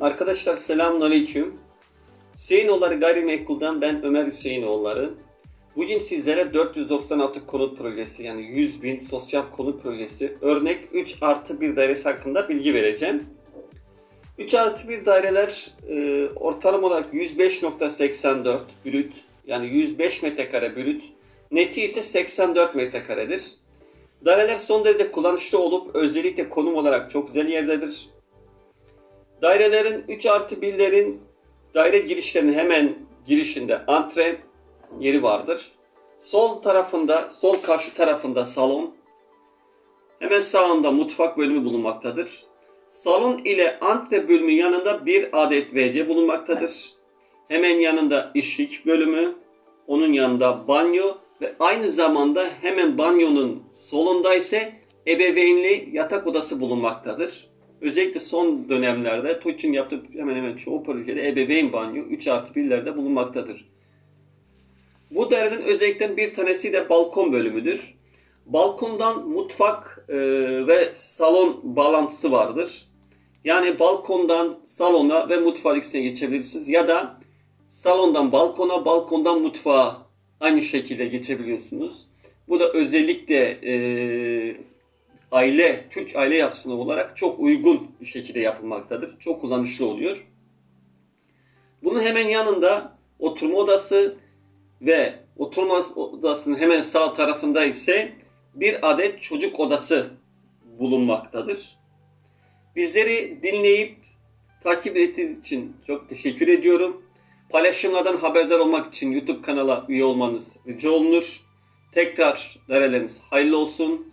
Arkadaşlar selamünaleyküm. Hüseyinoğulları Gayrimenkul'dan ben Ömer Hüseyinoğulları. Bugün sizlere 496 konut projesi yani 100 bin sosyal konut projesi örnek 3 artı 1 dairesi hakkında bilgi vereceğim. 3 artı 1 daireler e, ortalama olarak 105.84 brüt yani 105 metrekare brüt neti ise 84 metrekaredir. Daireler son derece kullanışlı olup özellikle konum olarak çok güzel yerdedir. Dairelerin 3 artı 1'lerin daire girişlerinin hemen girişinde antre yeri vardır. Sol tarafında, sol karşı tarafında salon, hemen sağında mutfak bölümü bulunmaktadır. Salon ile antre bölümü yanında bir adet WC bulunmaktadır. Hemen yanında ışık bölümü, onun yanında banyo ve aynı zamanda hemen banyonun solunda ise ebeveynli yatak odası bulunmaktadır. Özellikle son dönemlerde TOKİ'nin yaptığı hemen hemen çoğu projede ebeveyn banyo 3 artı 1'lerde bulunmaktadır. Bu dairenin özellikten bir tanesi de balkon bölümüdür. Balkondan mutfak e, ve salon bağlantısı vardır. Yani balkondan salona ve mutfak ikisine geçebilirsiniz. Ya da salondan balkona, balkondan mutfağa aynı şekilde geçebiliyorsunuz. Bu da özellikle e, aile, Türk aile yapısına olarak çok uygun bir şekilde yapılmaktadır. Çok kullanışlı oluyor. Bunun hemen yanında oturma odası ve oturma odasının hemen sağ tarafında ise bir adet çocuk odası bulunmaktadır. Bizleri dinleyip takip ettiğiniz için çok teşekkür ediyorum. Paylaşımlardan haberdar olmak için YouTube kanala üye olmanız rica olunur. Tekrar dereleriniz hayırlı olsun.